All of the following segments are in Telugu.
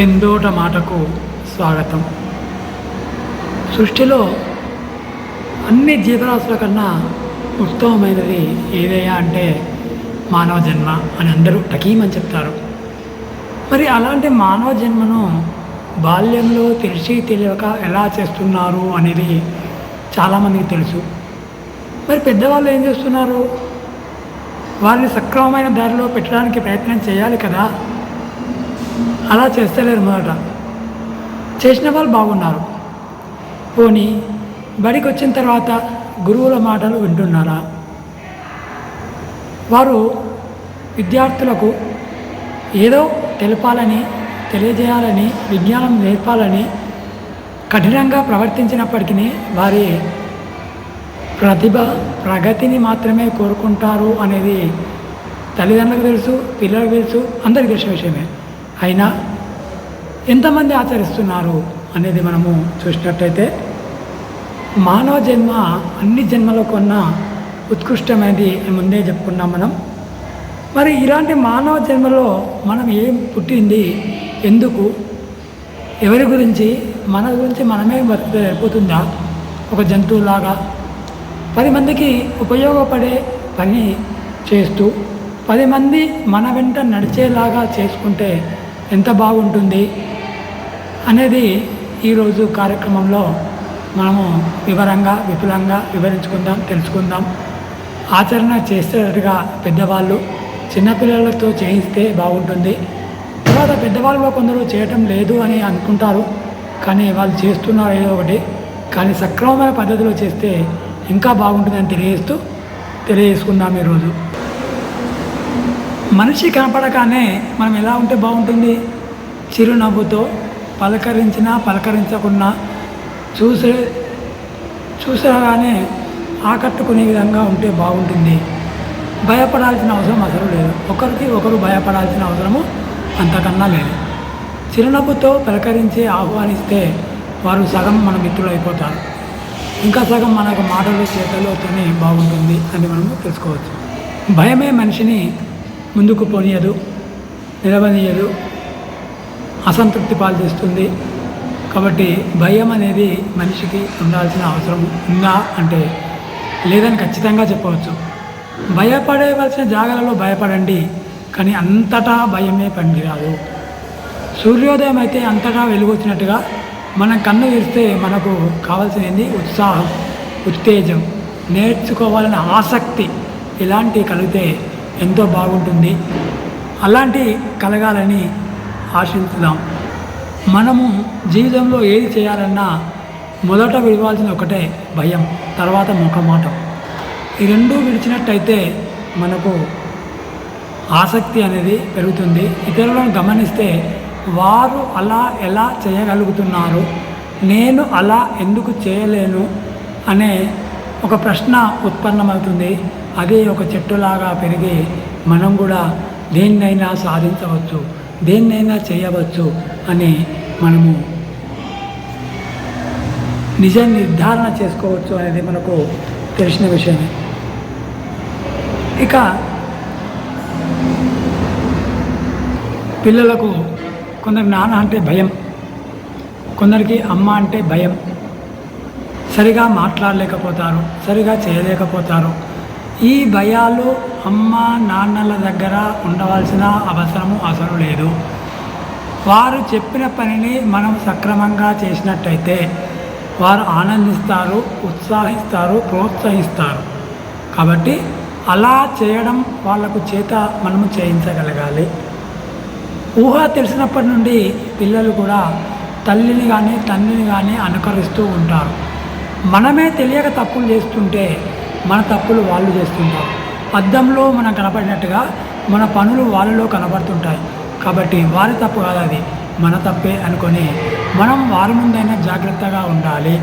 పెందోట మాటకు స్వాగతం. సృష్టిలో అన్ని జీవరాశుల కన్నా ఉత్తమమైనది ఏదయ్యా అంటే మానవ జన్మ అని అందరూ టకీమని చెప్తారు. మరి అలాంటి మానవ జన్మను బాల్యంలో తెలిసి తెలియక ఎలా చేస్తున్నారు అనేది చాలామందికి తెలుసు. మరి పెద్దవాళ్ళు ఏం చేస్తున్నారు? వారిని సక్రమమైన దారిలో పెట్టడానికి ప్రయత్నం చేయాలి కదా. అలా చేస్తలేరు మొదట. చేసిన వాళ్ళు బాగున్నారు. పోనీ బడికి వచ్చిన తర్వాత గురువుల మాటలు వింటున్నారా? వారు విద్యార్థులకు ఏదో తెలపాలని తెలియజేయాలని విజ్ఞానం నేర్పాలని కఠినంగా ప్రవర్తించినప్పటికీ వారి ప్రతిభ ప్రగతిని మాత్రమే కోరుకుంటారు అనేది తల్లిదండ్రులకు తెలుసు పిల్లలకు తెలుసు అందరికీ తెలిసిన విషయమే. అయినా ఎంతమంది ఆచరిస్తున్నారు అనేది మనము చూసినట్టయితే మానవ జన్మ అన్ని జన్మలో కొన్న ఉత్కృష్టమైనది ముందే చెప్పుకున్నాం మనం. మరి ఇలాంటి మానవ జన్మలో మనం ఏం పుట్టింది? ఎందుకు? ఎవరి గురించి? మన గురించి మనమే బతికితే సరిపోతుందా? ఒక జంతువులాగా పది మందికి ఉపయోగపడే పని చేస్తూ పది మంది మన వెంట నడిచేలాగా చేసుకుంటే ఎంత బాగుంటుంది అనేది ఈరోజు కార్యక్రమంలో మనము వివరంగా విపులంగా వివరించుకుందాం తెలుసుకుందాం. ఆచరణ చేసేటట్టుగా పెద్దవాళ్ళు చిన్నపిల్లలతో చేయిస్తే బాగుంటుంది. తర్వాత పెద్దవాళ్ళు కొందరు చేయటం లేదు అని అనుకుంటారు. కానీ వాళ్ళు చేస్తున్నారు ఏదో ఒకటి. కానీ సక్రమమైన పద్ధతిలో చేస్తే ఇంకా బాగుంటుందని తెలియజేస్తూ తెలియజేసుకుందాం ఈరోజు. మనిషి కనపడగానే మనం ఎలా ఉంటే బాగుంటుంది? చిరునవ్వుతో పలకరించినా పలకరించకున్నా చూసే చూసగానే ఆకట్టుకునే విధంగా ఉంటే బాగుంటుంది. భయపడాల్సిన అవసరం అసలు లేదు. ఒకరికి ఒకరు భయపడాల్సిన అవసరము అంతకన్నా లేదు. చిరునవ్వుతో పలకరించి ఆహ్వానిస్తే వారు సగం మన మిత్రులు అయిపోతారు ఇంకా సగం మనకు మాటలు చేతలతోనే బాగుంటుంది అని మనము తెలుసుకోవచ్చు. భయమే మనిషిని ముందుకు పోనీయదు నిలవనీయదు అసంతృప్తి పాల్చేస్తుంది. కాబట్టి భయం అనేది మనిషికి ఉండాల్సిన అవసరం ఉందా అంటే లేదని ఖచ్చితంగా చెప్పవచ్చు. భయపడవలసిన జాగాలలో భయపడండి కానీ అంతటా భయమే పండిరాదు సూర్యోదయం అయితే అంతటా వెలుగొచ్చినట్టుగా మనం కన్ను తెరిస్తే మనకు కావాల్సింది ఉత్సాహం ఉత్తేజం నేర్చుకోవాలనే ఆసక్తి ఇలాంటివి కలిగితే ఎంతో బాగుంటుంది. అలాంటి కలగాలని ఆశించుదాం. మనము జీవితంలో ఏది చేయాలన్నా మొదట విడవాల్సిన ఒకటే భయం తర్వాత ముఖమాటం. ఈ రెండు విడిచినట్టయితే మనకు ఆసక్తి అనేది పెరుగుతుంది. ఇతరులను గమనిస్తే వారు అలా ఎలా చేయగలుగుతున్నారు నేను అలా ఎందుకు చేయలేను అనే ఒక ప్రశ్న ఉత్పన్నమవుతుంది. అదే ఒక చెట్టులాగా పెరిగి మనం కూడా దేన్నైనా సాధించవచ్చు దేన్నైనా చేయవచ్చు అని మనము నిజ నిర్ధారణ చేసుకోవచ్చు అనేది మనకు తెలిసిన విషయమే. ఇక పిల్లలకు కొందరు నాన్న అంటే భయం కొందరికి అమ్మ అంటే భయం సరిగా మాట్లాడలేకపోతారు సరిగా చేయలేకపోతారు. ఈ భయాలు అమ్మ నాన్నల దగ్గర ఉండవలసిన అవసరము అసలు లేదు. వారు చెప్పిన పనిని మనం సక్రమంగా చేసినట్టయితే వారు ఆనందిస్తారు ఉత్సాహిస్తారు ప్రోత్సహిస్తారు. కాబట్టి అలా చేయడం వాళ్ళకు చేత మనము చేయించగలగాలి. ఊహ తెలిసినప్పటి నుండి పిల్లలు కూడా తల్లిని కానీ తండ్రిని కానీ అనుకరిస్తూ ఉంటారు. మనమే తెలియక తప్పులు చేస్తుంటే మన తప్పులు వాళ్ళు చేస్తుంటారు. అద్దంలో మనం కనపడినట్టుగా మన పనులు వాళ్ళలో కనబడుతుంటాయి కాబట్టి వారి తప్పు కాదు అది. మన తప్పే అనుకొని మనం వారి ముందైనా జాగ్రత్తగా ఉండాలి.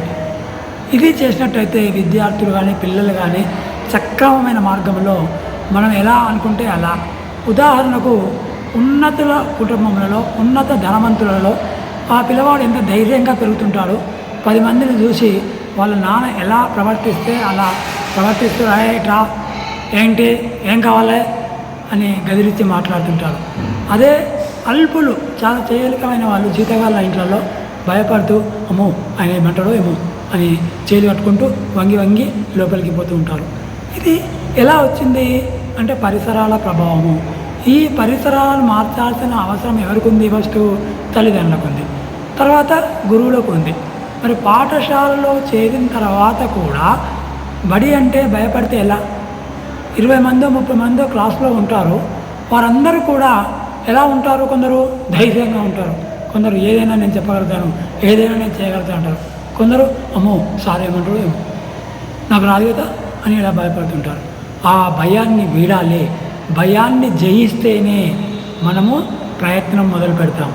ఇది చేసినట్టయితే విద్యార్థులు కానీ పిల్లలు కానీ సక్రమమైన మార్గంలో మనం ఎలా అనుకుంటే అలా. ఉదాహరణకు ఉన్నతుల కుటుంబంలో ఉన్నత ధనవంతులలో ఆ పిల్లవాడు ఎంత ధైర్యంగా పెరుగుతుంటాడో పది మందిని చూసి వాళ్ళ నాన్న ఎలా ప్రవర్తిస్తే అలా ప్రవర్తిస్తూ రా ఏంటి ఏం కావాలి అని గదిలిచ్చి మాట్లాడుతుంటారు. అదే అల్పులు చాలా చేయలికమైన వాళ్ళు జీతగాళ్ళ ఇంట్లలో భయపడుతూ అమ్మో ఆయన ఏమంటాడో ఏమో అని చేలు కట్టుకుంటూ వంగి వంగి లోపలికి పోతూ ఉంటారు. ఇది ఎలా వచ్చింది అంటే పరిసరాల ప్రభావము. ఈ పరిసరాలను మార్చాల్సిన అవసరం ఎవరికి ఉంది? ఫస్ట్ తల్లిదండ్రులకు ఉంది. తర్వాత గురువులకు ఉంది. మరి పాఠశాలలో చేరిన తర్వాత కూడా బడి అంటే భయపడితే ఎలా? ఇరవై మందో ముప్పై మందో క్లాస్లో ఉంటారు. వారందరూ కూడా ఎలా ఉంటారు కొందరు? ధైర్యంగా ఉంటారు. కొందరు ఏదైనా నేను చెప్పగలుగుతాను ఏదైనా నేను చేయగలుగుతాను అంటారు. కొందరు అమ్మో సార్ ఏమంటారు ఏమో. నాకు రాదు కదా అని ఇలా భయపడుతుంటారు. ఆ భయాన్ని వీడాలి. భయాన్ని జయిస్తేనే మనము ప్రయత్నం మొదలు పెడతాం.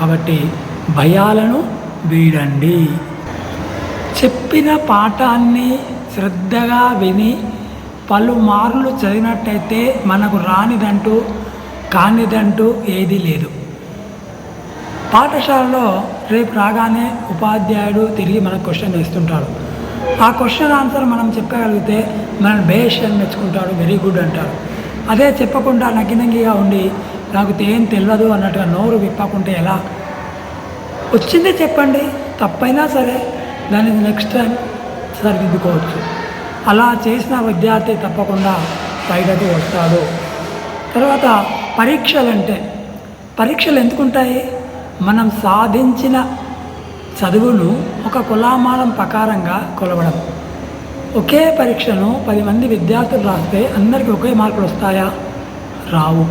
కాబట్టి భయాలను వీడండి. చెప్పిన పాఠాన్ని శ్రద్ధగా విని పలుమార్లు చదివినట్టయితే మనకు రానిదంటూ కానిదంటూ ఏదీ లేదు. పాఠశాలలో రేపు రాగానే ఉపాధ్యాయుడు తిరిగి మనకు క్వశ్చన్ వేస్తుంటాడు. ఆ క్వశ్చన్ ఆన్సర్ మనం చెప్పగలిగితే మనం బేష్ అని మెచ్చుకుంటాడు వెరీ గుడ్ అంటారు అదే చెప్పకుండా నగ్గినంగిగా ఉండి నాకు ఏం తెలియదు అన్నట్టుగా నోరు విప్పకుంటే ఎలా? వచ్చిందే చెప్పండి తప్పైనా సరే. దాన్ని నెక్స్ట్ టైం సరిదిద్దుకోవచ్చు అలా చేసిన విద్యార్థి తప్పకుండా పైకి వస్తాడు. తర్వాత పరీక్షలు అంటే పరీక్షలు ఎందుకుంటాయి? మనం సాధించిన చదువును ఒక కులామానం ప్రకారంగా కొలవడం. ఒకే పరీక్షను పది మంది విద్యార్థులు రాస్తే అందరికీ ఒకే మార్కులు వస్తాయా? రావు.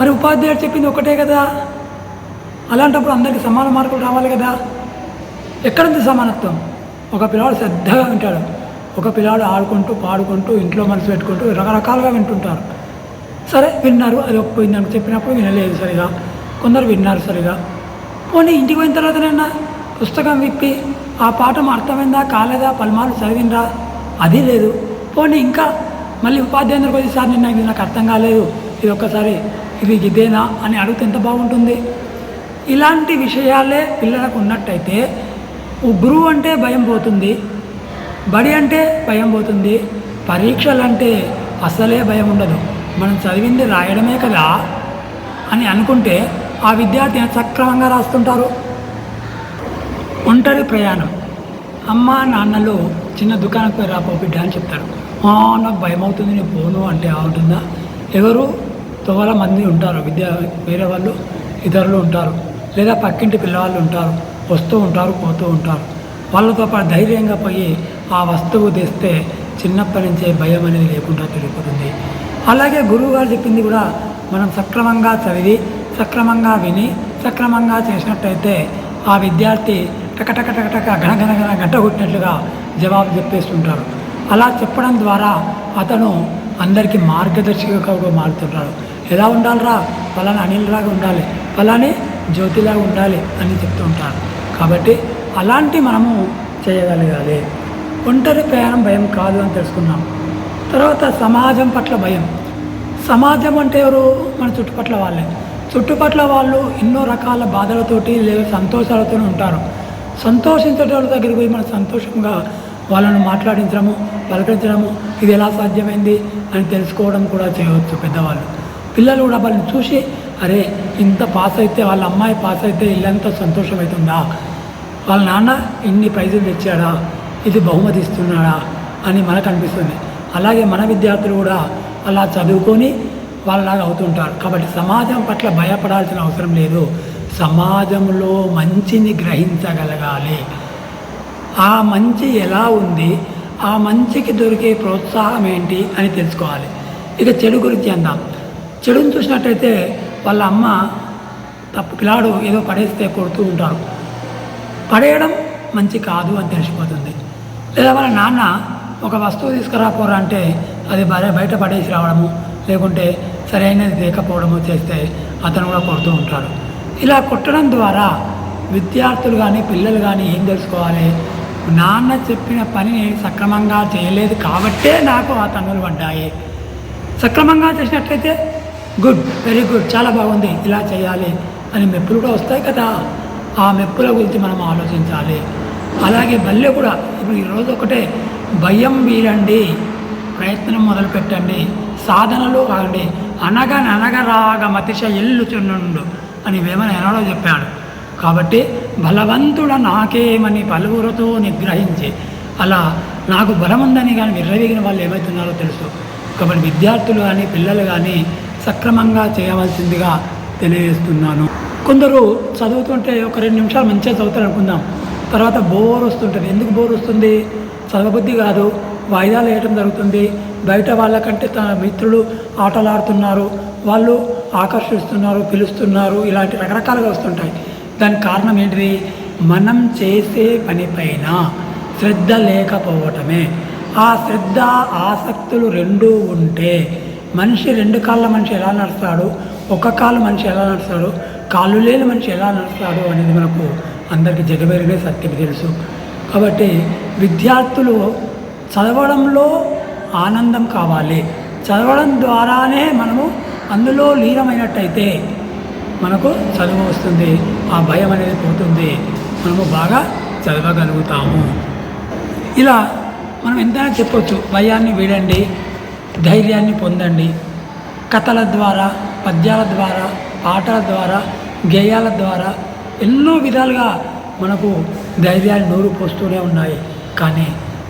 మరి ఉపాధ్యాయుడు చెప్పింది ఒకటే కదా? అలాంటప్పుడు అందరికీ సమాన మార్కులు రావాలి కదా? ఎక్కడుంది సమానత్వం? ఒక పిల్లవాడు శ్రద్ధగా వింటాడు. ఒక పిల్లాడు ఆడుకుంటూ పాడుకుంటూ ఇంట్లో మనసు పెట్టుకుంటూ రకరకాలుగా వింటుంటారు. సరే విన్నారు అది ఒప్పోయింది అని చెప్పినప్పుడు వినలేదు సరిగా. కొందరు విన్నారు సరిగా. పోనీ ఇంటికి పోయిన తర్వాతనైనా? పుస్తకం విప్పి ఆ పాఠం అర్థమైందా కాలేదా పలుమార్లు చదివినరా అది లేదు. పోనీ ఇంకా మళ్ళీ ఉపాధ్యాయులకు వచ్చి సార్ నిన్న ఇది నాకు అర్థం కాలేదు. ఇది ఒక్కసారి ఇది ఇదేనా? అని అడిగితే ఎంత బాగుంటుంది? ఇలాంటి విషయాలే పిల్లలకు ఉన్నట్టయితే ఉగ్రు అంటే భయం పోతుంది బడి అంటే భయం పోతుంది పరీక్షలు అంటే అసలే భయం ఉండదు. మనం చదివింది రాయడమే కదా అని అనుకుంటే ఆ విద్యార్థి సక్రమంగా రాస్తుంటారు. ఒంటరి ప్రయాణం. అమ్మ నాన్నలు చిన్న దుకాణంకి పోయి రాపో బిడ్డ అని చెప్తారు. నాకు భయం అవుతుంది నేను పోను అంటే ఆ ఉంటుందా? ఎవరు తొవల మంది ఉంటారు విద్య వేరే వాళ్ళు ఇతరులు ఉంటారు లేదా పక్కింటి పిల్లవాళ్ళు ఉంటారు. వస్తూ ఉంటారు పోతూ ఉంటారు. వాళ్ళతో పాటు ధైర్యంగా పోయి ఆ వస్తువు తెస్తే చిన్నప్పటి నుంచే భయం అనేది లేకుండా తిరిగిపోతుంది అలాగే గురువు గారు చెప్పింది కూడా మనం సక్రమంగా చదివి సక్రమంగా విని సక్రమంగా చేసినట్టయితే ఆ విద్యార్థి టకటక టకటక గణగణ గంట కొట్టినట్లుగా జవాబు చెప్పేస్తుంటారు. అలా చెప్పడం ద్వారా అతను అందరికీ మార్గదర్శిగా మారుతుంటాడు. ఎలా ఉండాలిరా? పలానా అనిల్లాగా ఉండాలి ఫలాని జ్యోతిలాగా ఉండాలి అని చెప్తూ ఉంటారు కాబట్టి అలాంటి మనము చేయగలగాలి. ఒంటరి ప్రయాణం భయం కాదు అని తెలుసుకున్నాం. తర్వాత సమాజం పట్ల భయం. సమాజం అంటే ఎవరు? మన చుట్టుపట్ల వాళ్ళే. చుట్టుపట్ల వాళ్ళు ఎన్నో రకాల బాధలతోటి లేదా సంతోషాలతో ఉంటారు. సంతోషించే వాళ్ళ దగ్గరికి పోయి మనం సంతోషంగా వాళ్ళను మాట్లాడించడము పలకరించడము ఇది ఎలా సాధ్యమైంది అని తెలుసుకోవడం కూడా చేయవచ్చు పెద్దవాళ్ళు. పిల్లలు కూడా వాళ్ళని చూసి అరే ఇంత పాస్ అయితే వాళ్ళ అమ్మాయి పాస్ అయితే ఇల్లంతా సంతోషం అవుతుందా వాళ్ళ నాన్న ఇన్ని ప్రైజులు తెచ్చాడా? ఇది బహుమతి ఇస్తున్నాడా? అని మనకు అనిపిస్తుంది అలాగే మన విద్యార్థులు కూడా అలా చదువుకొని వాళ్ళలాగా అవుతుంటారు. కాబట్టి సమాజం పట్ల భయపడాల్సిన అవసరం లేదు. సమాజంలో మంచిని గ్రహించగలగాలి. ఆ మంచి ఎలా ఉంది? ఆ మంచికి దొరికే ప్రోత్సాహం ఏంటి అని తెలుసుకోవాలి. ఇక చెడు గురించి అందాం. చెడుని చూసినట్టయితే వాళ్ళ అమ్మ తప్పు పిల్లాడు ఏదో పడేస్తే కొడుతూ ఉంటారు. పడేయడం మంచి కాదు అని తెలిసిపోతుంది. లేదా వాళ్ళ నాన్న ఒక వస్తువు తీసుకురాపోరా అంటే అది బయ బయట పడేసి రావడము లేకుంటే సరైనది లేకపోవడము చేస్తే అతను కూడా కొడుతూ ఉంటాడు. ఇలా కొట్టడం ద్వారా విద్యార్థులు కానీ పిల్లలు కానీ ఏం తెలుసుకోవాలి? నాన్న చెప్పిన పని నేను సక్రమంగా చేయలేదు కాబట్టే నాకు ఆ తన్నులు పడ్డాయి. సక్రమంగా చేసినట్లయితే గుడ్ వెరీ గుడ్ చాలా బాగుంది. ఇలా చేయాలి అని మెప్పులు కూడా వస్తాయి కదా. ఆ మెప్పుల గురించి మనం ఆలోచించాలి. అలాగే బల్లె కూడా ఇప్పుడు ఈరోజు ఒకటే భయం వీరండి ప్రయత్నం మొదలు పెట్టండి. సాధనలు కాండి అనగననగరాగ మతిశ ఎల్లుచున్నుండు అని వేమన ఎనాడో చెప్పాడు. కాబట్టి బలవంతుడ నాకేమని పలువురితో నిగ్రహించి అలా నాకు బలం ఉందని కానీ విర్రవీగిన వాళ్ళు ఏమవుతున్నారో తెలుసు. కాబట్టి విద్యార్థులు కానీ పిల్లలు కానీ సక్రమంగా చేయవలసిందిగా తెలియజేస్తున్నాను. కొందరు చదువుతుంటే ఒక రెండు నిమిషాలు మంచిగా చదువుతారు అనుకుందాం. తర్వాత బోర్ వస్తుంటుంది. ఎందుకు బోర్ వస్తుంది? చదవబుద్ధి కాదు. వాయిదాలు వేయటం జరుగుతుంది. బయట వాళ్ళకంటే తన మిత్రులు ఆటలు ఆడుతున్నారు వాళ్ళు ఆకర్షిస్తున్నారు పిలుస్తున్నారు. ఇలాంటి రకరకాలుగా వస్తుంటాయి. దానికి కారణం ఏంటిది? మనం చేసే పనిపైన శ్రద్ధ లేకపోవటమే. ఆ శ్రద్ధ ఆసక్తులు రెండూ ఉంటే మనిషి రెండు కాళ్ళ మనిషి ఎలా నడుస్తాడు? ఒక కాలు మనిషి ఎలా నడుస్తాడు? కాళ్ళు లేని మనిషి ఎలా నడుస్తాడు అనేది మనకు అందరికీ జగవేరినే సత్యం తెలుసు. కాబట్టి విద్యార్థులు చదవడంలో ఆనందం కావాలి. చదవడం ద్వారానే మనము అందులో లీనమైనట్టయితే మనకు చదువు వస్తుంది ఆ భయం అనేది పోతుంది. మనము బాగా చదవగలుగుతాము. ఇలా మనం ఎంతైనా చెప్పొచ్చు భయాన్ని వీడండి. ధైర్యాన్ని పొందండి. కథల ద్వారా పద్యాల ద్వారా పాటల ద్వారా గేయాల ద్వారా ఎన్నో విధాలుగా మనకు ధైర్యాన్ని నూరు పోస్తూనే ఉన్నాయి. కానీ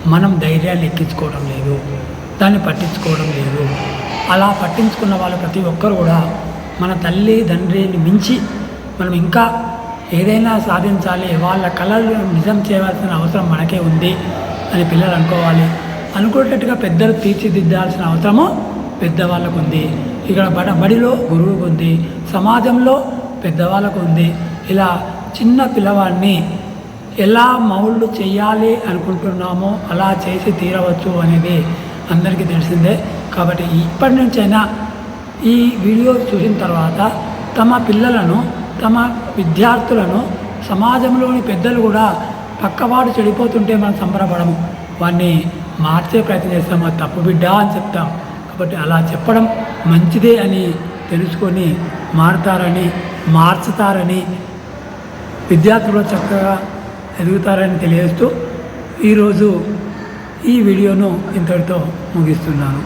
మనం ధైర్యాన్ని ఎక్కించుకోవడం లేదు. దాన్ని పట్టించుకోవడం లేదు. అలా పట్టించుకున్న వాళ్ళు ప్రతి ఒక్కరు కూడా మన తల్లి తండ్రిని మించి మనం ఇంకా ఏదైనా సాధించాలి వాళ్ళ కళలు నిజం చేయవలసిన అవసరం మనకే ఉంది అని పిల్లలు అనుకోవాలి. అనుకునేటట్టుగా పెద్దలు తీర్చిదిద్దాల్సిన అవసరము పెద్దవాళ్ళకు ఉంది ఇక్కడ బడ బడిలో గురువుకు ఉంది సమాజంలో పెద్దవాళ్ళకు ఉంది ఇలా చిన్న పిల్లవాడిని ఎలా మౌళ్ళు చేయాలి అనుకుంటున్నామో అలా చేసి తీరవచ్చు అనేది అందరికీ తెలిసిందే. కాబట్టి ఇప్పటి నుంచైనా ఈ వీడియో చూసిన తర్వాత తమ పిల్లలను తమ విద్యార్థులను సమాజంలోని పెద్దలు కూడా పక్కవాడు చెడిపోతుంటే మనం సంబరపడము. వాడిని మార్చే ప్రయత్నం చేస్తాం అది తప్పు బిడ్డ అని చెప్తాం. కాబట్టి అలా చెప్పడం మంచిదే అని తెలుసుకొని మారుతారని మార్చుతారని విద్యార్థులు చక్కగా ఎదుగుతారని తెలియజేస్తూ ఈరోజు ఈ వీడియోను ఇంతటితో ముగిస్తున్నాను.